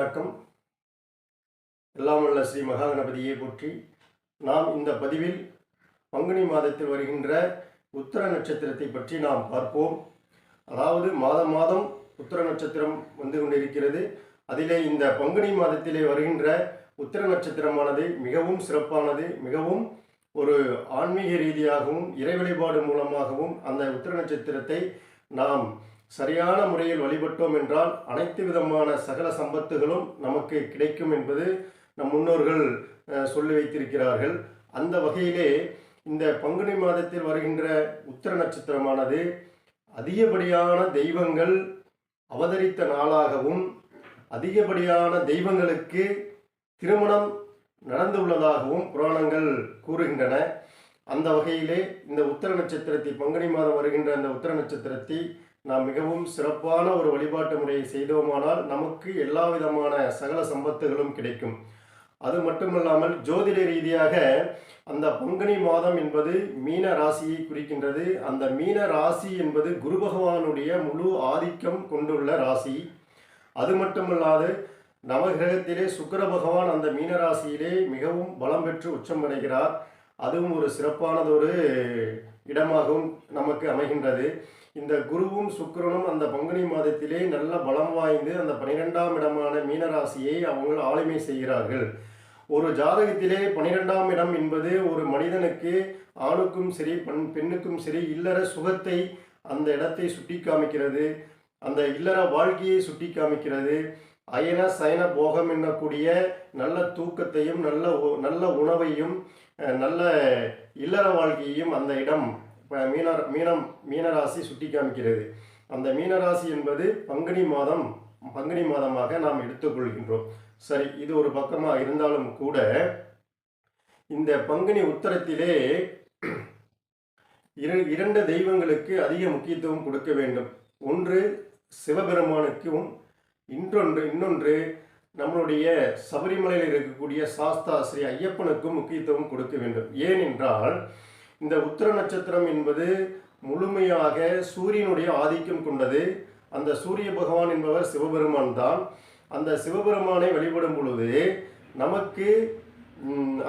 வணக்கம். எல்லாம் உள்ள ஸ்ரீ மகாகணபதியை போற்றி நாம் இந்த பதிவில் பங்குனி மாதத்தில் வருகின்ற உத்தர நட்சத்திரத்தை பற்றி நாம் பார்ப்போம். அதாவது மாதம் மாதம் உத்தர நட்சத்திரம் வந்து கொண்டிருக்கிறது. அதிலே இந்த பங்குனி மாதத்திலே வருகின்ற உத்தர நட்சத்திரமானது மிகவும் சிறப்பானது மிகவும் ஒரு ஆன்மீக ரீதியாகவும் இறை வழிபாடு மூலமாகவும் அந்த உத்தர நட்சத்திரத்தை நாம் சரியான முறையில் வழிபட்டோம் என்றால் அனைத்து விதமான சகல சம்பத்துகளும் நமக்கு கிடைக்கும் என்பது நம் முன்னோர்கள் சொல்லி வைத்திருக்கிறார்கள். அந்த வகையிலே இந்த பங்குனி மாதத்தில் வருகின்ற உத்தர நட்சத்திரமானது அதிகப்படியான தெய்வங்கள் அவதரித்த நாளாகவும் அதிகப்படியான தெய்வங்களுக்கு திருமணம் நடந்துள்ளதாகவும் புராணங்கள் கூறுகின்றன. அந்த வகையிலே இந்த உத்தர நட்சத்திரத்தை பங்குனி மாதம் வருகின்ற அந்த உத்தர நட்சத்திரத்தை நாம் மிகவும் சிறப்பான ஒரு வழிபாட்டு முறையை செய்தோமானால் நமக்கு எல்லா விதமான சகல சம்பத்துகளும் கிடைக்கும். அது மட்டுமல்லாமல் ஜோதிட ரீதியாக அந்த பங்குனி மாதம் என்பது மீன ராசியை குறிக்கின்றது. அந்த மீன ராசி என்பது குரு பகவானுடைய முழு ஆதிக்கம் கொண்டுள்ள ராசி. அது மட்டுமல்லாது நவகிரகத்திலே சுக்கர பகவான் அந்த மீன ராசியிலே மிகவும் பலம் பெற்று உச்சம் அடைகிறார். அதுவும் ஒரு சிறப்பானதொரு இடமாகவும் நமக்கு அமைகின்றது. இந்த குருவும் சுக்கிரனும் அந்த பங்குனி மாதத்திலே நல்ல பலம் வாய்ந்து அந்த பனிரெண்டாம் இடமான மீனராசியை அவங்க ஆளுமை செய்கிறார்கள். ஒரு ஜாதகத்திலே பனிரெண்டாம் இடம் என்பது ஒரு மனிதனுக்கு ஆணுக்கும் சரி பெண் பெண்ணுக்கும் சரி இல்லற சுகத்தை அந்த இடத்தை சுட்டி காமிக்கிறது அந்த இல்லற வாழ்க்கையை சுட்டி காமிக்கிறது அயன சயன போகம் என்னக்கூடிய நல்ல தூக்கத்தையும் நல்ல நல்ல உணவையும் நல்ல இல்லற வாழ்க்கையையும் அந்த இடம் மீன மீனம் மீனராசி சுட்டி காமிக்கிறது. அந்த மீனராசி என்பது பங்குனி மாதம் பங்குனி மாதமாக நாம் எடுத்துக்கொள்கின்றோம். சரி இது ஒரு பக்கமாக இருந்தாலும் கூட இந்த பங்குனி உத்தரத்திலே இரு இரண்டு தெய்வங்களுக்கு அதிக முக்கியத்துவம் கொடுக்க வேண்டும். ஒன்று சிவபெருமானுக்கும் இன்னொன்று இன்னொன்று நம்மளுடைய சபரிமலையில் இருக்கக்கூடிய சாஸ்தா ஸ்ரீ ஐயப்பனுக்கும் முக்கியத்துவம் கொடுக்க வேண்டும். ஏனென்றால் இந்த உத்திர நட்சத்திரம் என்பது முழுமையாக சூரியனுடைய ஆதிக்கம் கொண்டது. அந்த சூரிய பகவான் என்பவர் சிவபெருமான் தான். அந்த சிவபெருமானை வழிபடும் பொழுது நமக்கு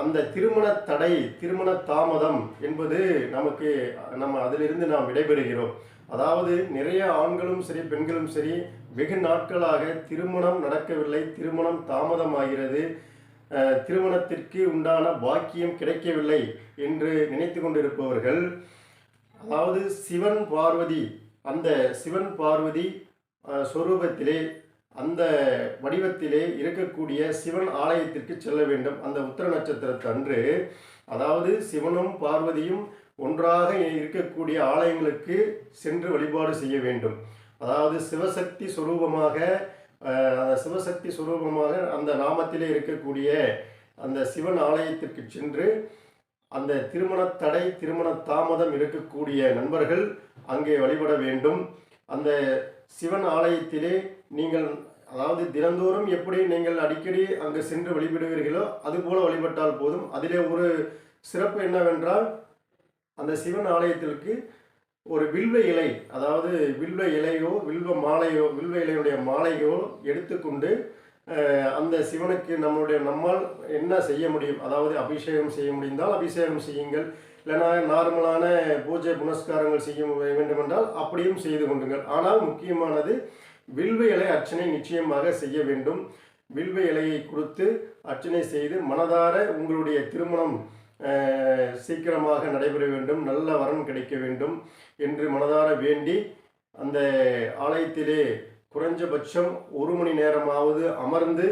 அந்த திருமண தடை திருமண தாமதம் என்பது நமக்கு நம்ம அதிலிருந்து நாம் விடைபெறுகிறோம். அதாவது நிறைய ஆண்களும் சரி பெண்களும் சரி வெகு நாட்களாக திருமணம் நடக்கவில்லை திருமணம் தாமதமாகிறது. திருமணத்திற்கு உண்டான பாக்கியம் கிடைக்கவில்லை என்று நினைத்து கொண்டிருப்பவர்கள் அதாவது சிவன் பார்வதி அந்த சிவன் பார்வதி ஸ்வரூபத்திலே சொரூபத்திலே அந்த வடிவத்திலே இருக்கக்கூடிய சிவன் ஆலயத்திற்கு செல்ல வேண்டும். அந்த உத்தர நட்சத்திரத்தன்று அதாவது சிவனும் பார்வதியும் ஒன்றாக இருக்கக்கூடிய ஆலயங்களுக்கு சென்று வழிபாடு செய்ய வேண்டும். அதாவது சிவசக்தி சுரூபமாக அந்த சிவசக்தி சுரூபமாக அந்த நாமத்திலே இருக்கக்கூடிய அந்த சிவன் ஆலயத்திற்கு சென்று அந்த திருமண தடை திருமண தாமதம் இருக்கக்கூடிய நண்பர்கள் அங்கே வழிபட வேண்டும். அந்த சிவன் ஆலயத்திலே நீங்கள் அதாவது தினந்தோறும் எப்படி நீங்கள் அடிக்கடி அங்கு சென்று வழிபடுவீர்களோ அதுபோல வழிபட்டால் போதும். அதிலே ஒரு சிறப்பு என்னவென்றால் அந்த சிவன் ஆலயத்திற்கு ஒரு வில்வ இலை அதாவது வில்வ இலையோ வில்வ மாலையோ வில்வ இலையுடைய மாலையோ எடுத்துக்கொண்டு அந்த சிவனுக்கு நம்மளுடைய நம்மால் என்ன செய்ய முடியும்? அதாவது அபிஷேகம் செய்ய முடிந்தால் அபிஷேகம் செய்யுங்கள். இல்லைனா நார்மலான பூஜை புனஸ்காரங்கள் செய்ய வேண்டுமென்றால் அப்படியும் செய்து கொண்டுங்கள் ஆனால் முக்கியமானது வில்வ இலை அர்ச்சனை நிச்சயமாக செய்ய வேண்டும். வில்வ இலையை கொடுத்து அர்ச்சனை செய்து மனதார உங்களுடைய திருமணம் சீக்கிரமாக நடைபெற வேண்டும். நல்ல வரன் கிடைக்க வேண்டும். என்று மனதார வேண்டி அந்த ஆலயத்திலே குறைஞ்சபட்சம் ஒரு மணி நேரமாவது அமர்ந்து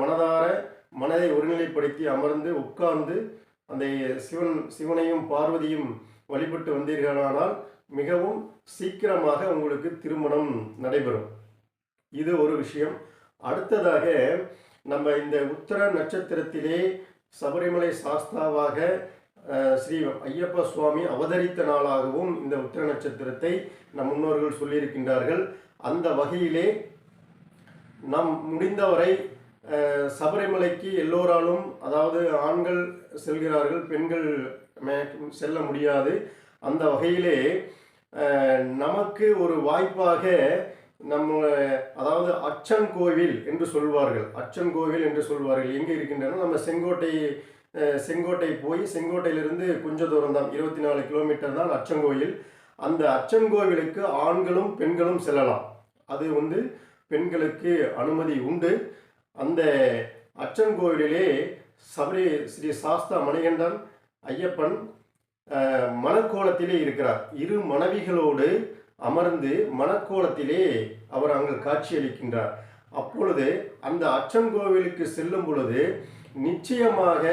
மனதார மனதை ஒருநிலைப்படுத்தி அமர்ந்து உட்கார்ந்து அந்த சிவன் சிவனையும் பார்வதியும் வழிபட்டு வந்தீர்களானால் மிகவும் சீக்கிரமாக உங்களுக்கு திருமணம் நடைபெறும். இது ஒரு விஷயம். அடுத்ததாக நம்ம இந்த உத்தர நட்சத்திரத்திலே சபரிமலை சாஸ்தாவாக ஸ்ரீ ஐயப்ப சுவாமி அவதரித்த நாளாகவும் இந்த உத்திர நட்சத்திரத்தை நம் முன்னோர்கள் சொல்லியிருக்கின்றார்கள். அந்த வகையிலே நம் முடிந்தவரை சபரிமலைக்கு எல்லோராலும் அதாவது ஆண்கள் செல்கிறார்கள் பெண்கள் மே- செல்ல முடியாது. அந்த வகையிலே நமக்கு ஒரு வாய்ப்பாக நம்ம அதாவது அச்சன் கோவில் என்று சொல்வார்கள். அச்சன் கோவில் என்று சொல்வார்கள். எங்கே இருக்கின்றன? நம்ம செங்கோட்டை செங்கோட்டை போய் செங்கோட்டையிலிருந்து கொஞ்ச தூரம் தான் இருபத்தி நாலு கிலோமீட்டர் தான் அச்சங்கோயில். அந்த அச்சங்கோவிலுக்கு ஆண்களும் பெண்களும் செல்லலாம். அது வந்து பெண்களுக்கு அனுமதி உண்டு. அந்த அச்சங்கோவிலே சபரி ஸ்ரீ சாஸ்தா மணிகண்டன் ஐயப்பன் அஹ், மணக்கோலத்திலே இருக்கிறார். இரு மனைவிகளோடு அமர்ந்து மணக்கோலத்திலே அவர் அங்கு காட்சியளிக்கின்றார். அப்பொழுது அந்த அச்சன் கோவிலுக்கு செல்லும் பொழுது நிச்சயமாக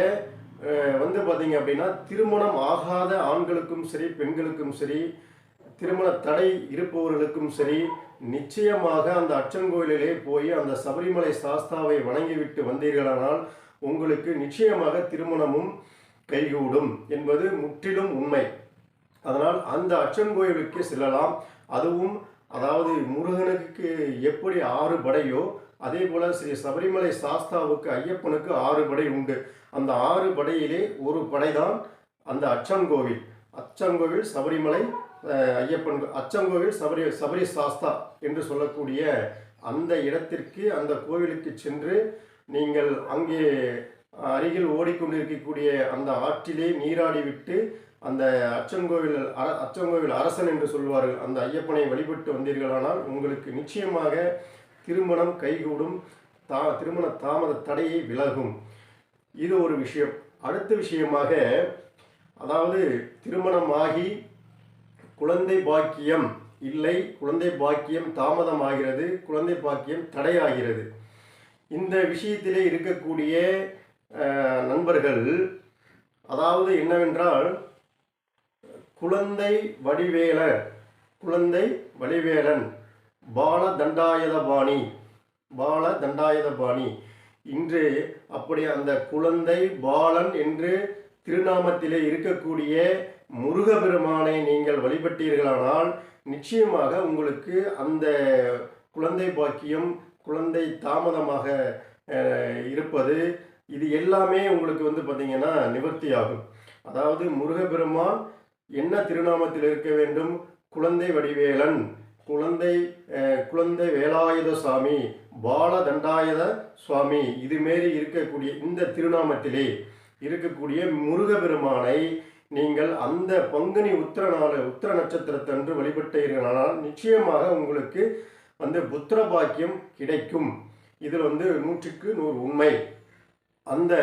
வந்து பார்த்தீங்க அப்படின்னா திருமணம் ஆகாத ஆண்களுக்கும் சரி பெண்களுக்கும் சரி திருமண தடை இருப்பவர்களுக்கும் சரி நிச்சயமாக அந்த அச்சன் கோயிலிலே போய் அந்த சபரிமலை சாஸ்தாவை வணங்கிவிட்டு வந்தீர்களானால் உங்களுக்கு நிச்சயமாக திருமணமும் கைகூடும் என்பது முற்றிலும் உண்மை. அதனால் அந்த அச்சன் கோயிலுக்கு செல்லலாம். அதுவும் அதாவது முருகனுக்கு எப்படி ஆறு படையோ அதே போல ஸ்ரீ சபரிமலை சாஸ்தாவுக்கு ஐயப்பனுக்கு ஆறு படை உண்டு. அந்த ஆறு படையிலே ஒரு படைதான் அந்த அச்சங்கோவில். அச்சங்கோவில் சபரிமலை ஐயப்பன் அச்சங்கோவில் சபரி சபரி சாஸ்தா என்று சொல்லக்கூடிய அந்த இடத்திற்கு அந்த கோவிலுக்கு சென்று நீங்கள் அங்கே அருகில் ஓடிக்கொண்டிருக்கக்கூடிய அந்த ஆற்றிலே நீராடி விட்டு அந்த அச்சங்கோவில் அர அச்சங்கோவில் அரசன் என்று சொல்வார்கள். அந்த ஐயப்பனை வழிபட்டு வந்தீர்களானால் உங்களுக்கு நிச்சயமாக திருமணம் கைகூடும் தா திருமண தாமத தடையை விலகும். இது ஒரு விஷயம். அடுத்த விஷயமாக அதாவது திருமணமாகி குழந்தை பாக்கியம் இல்லை குழந்தை பாக்கியம் தாமதமாகிறது குழந்தை பாக்கியம் தடையாகிறது. இந்த விஷயத்திலே இருக்கக்கூடிய நண்பர்கள் அதாவது என்னவென்றால் குழந்தை வடிவேலர் குழந்தை வடிவேலன் பால தண்டாயுதபாணி பால தண்டாயுதபாணி இன்று அப்படி அந்த குழந்தை பாலன் என்று திருநாமத்திலே இருக்கக்கூடிய முருகபெருமானை நீங்கள் வழிபட்டீர்களானால் நிச்சயமாக உங்களுக்கு அந்த குழந்தை பாக்கியம் குழந்தை தாமதமாக இருப்பது இது எல்லாமே உங்களுக்கு வந்து பார்த்தீங்கன்னா நிவர்த்தியாகும். அதாவது முருகபெருமான் என்ன திருநாமத்தில் இருக்க வேண்டும்? குழந்தை வடிவேலன். குழந்தை குழந்தை வேலாயுத சுவாமி பாலதண்டாயுத சுவாமி இதுமாரி இருக்கக்கூடிய இந்த திருநாமத்திலே இருக்கக்கூடிய முருகபெருமானை நீங்கள் அந்த பங்குனி உத்திர நாள் உத்திர நட்சத்திரத்தன்று வழிபட்டீர்களானால் நிச்சயமாக உங்களுக்கு வந்து புத்திர பாக்கியம் கிடைக்கும். இதில் வந்து நூற்றுக்கு நூறு உண்மை. அந்த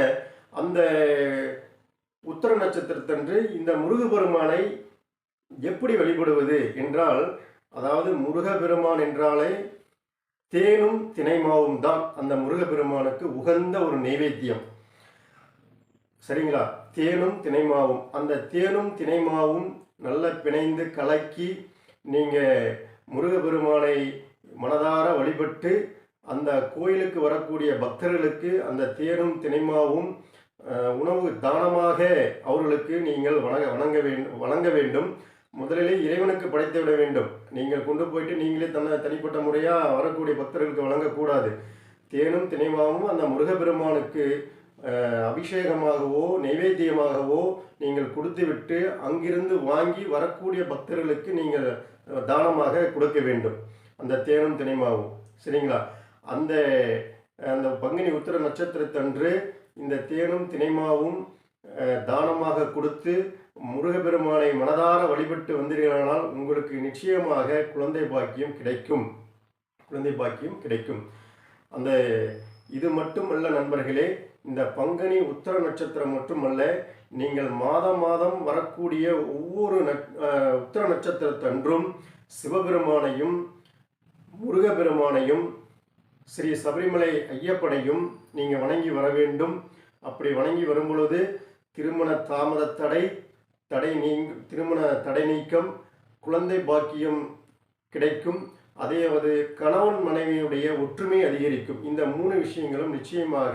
அந்த உத்திர நட்சத்திரத்தன்று இந்த முருகபெருமானை எப்படி வழிபடுவது என்றால் அதாவது முருகபெருமான் என்றாலே தேனும் தினைமாவும் தான். அந்த முருகபெருமானுக்கு உகந்த ஒரு நைவேத்தியம். சரிங்களா? தேனும் தினைமாவும். அந்த தேனும் தினைமாவும் நல்ல பிணைந்து கலக்கி நீங்கள் முருகபெருமானை மனதார வழிபட்டு அந்த கோயிலுக்கு வரக்கூடிய பக்தர்களுக்கு அந்த தேனும் தினைமாவும் உணவு தானமாக அவர்களுக்கு நீங்கள் வணங்க வணங்க வேண்டும் வழங்க வேண்டும். முதலிலே இறைவனுக்கு படைத்து விட வேண்டும். நீங்கள் கொண்டு போயிட்டு நீங்களே தன்னை தனிப்பட்ட முறையாக வரக்கூடிய பக்தர்களுக்கு வழங்கக்கூடாது. தேனும் தினைமாவும் அந்த முருகப்பெருமானுக்கு அபிஷேகமாகவோ நைவேத்தியமாகவோ நீங்கள் கொடுத்துவிட்டு அங்கிருந்து வாங்கி வரக்கூடிய பக்தர்களுக்கு நீங்கள் தானமாக கொடுக்க வேண்டும். அந்த தேனும் தினைமாவும் சரிங்களா? அந்த அந்த பங்குனி உத்திர நட்சத்திரத்தன்று இந்த தேனும் தினைமாவும் தானமாக கொடுத்து முருகப்பெருமானை மனதார வழிபட்டு வந்தீர்களானால் உங்களுக்கு நிச்சயமாக குழந்தை பாக்கியம் கிடைக்கும். குழந்தை பாக்கியம் கிடைக்கும். அந்த இது மட்டுமல்ல நண்பர்களே இந்த பங்குனி உத்தர நட்சத்திரம் மட்டுமல்ல நீங்கள் மாதம் மாதம் வரக்கூடிய ஒவ்வொரு நட் நட்சத்திரத்தன்றும் சிவபெருமானையும் முருகப்பெருமானையும் ஸ்ரீ சபரிமலை ஐயப்பனையும் நீங்கள் வணங்கி வர வேண்டும். அப்படி வணங்கி வரும்பொழுது திருமண தாமத தடை தடை நீங் திருமண தடை நீக்கம் குழந்தை பாக்கியம் கிடைக்கும். அதையாவது கணவன் மனைவியுடைய ஒற்றுமை அதிகரிக்கும். இந்த மூணு விஷயங்களும் நிச்சயமாக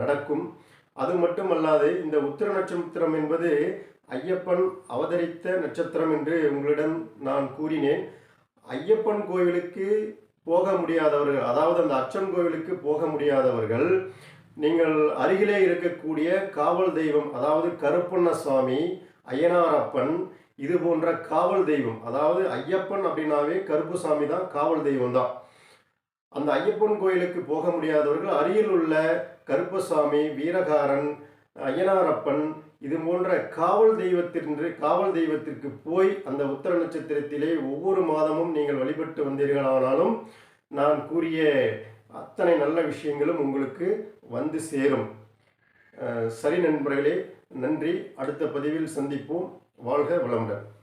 நடக்கும். அது மட்டுமல்லாது இந்த உத்திர நட்சத்திரம் என்பது ஐயப்பன் அவதரித்த நட்சத்திரம் என்று உங்களிடம் நான் கூறினேன். ஐயப்பன் கோவிலுக்கு போக முடியாதவர்கள் அதாவது அந்த அச்சன் கோவிலுக்கு போக முடியாதவர்கள் நீங்கள் அருகிலே இருக்கக்கூடிய காவல் தெய்வம் அதாவது கருப்பண்ண சுவாமி அய்யனாரப்பன் இது போன்ற காவல் தெய்வம். அதாவது ஐயப்பன் அப்படின்னாவே கருப்புசாமி தான் காவல் தெய்வம் தான். அந்த ஐயப்பன் கோயிலுக்கு போக முடியாதவர்கள் அருகில் உள்ள கருப்பசாமி வீரகாரன் ஐயனாரப்பன் இது போன்ற காவல் தெய்வத்திற்கு காவல் தெய்வத்திற்கு போய் அந்த உத்தர நட்சத்திரத்திலே ஒவ்வொரு மாதமும் நீங்கள் வழிபட்டு வந்தீர்களானாலும் நான் கூறிய அத்தனை நல்ல விஷயங்களும் உங்களுக்கு வந்து சேரும். சரி நண்பர்களே நன்றி. அடுத்த பதிவில் சந்திப்போம். வாழ்க வளமுடன்.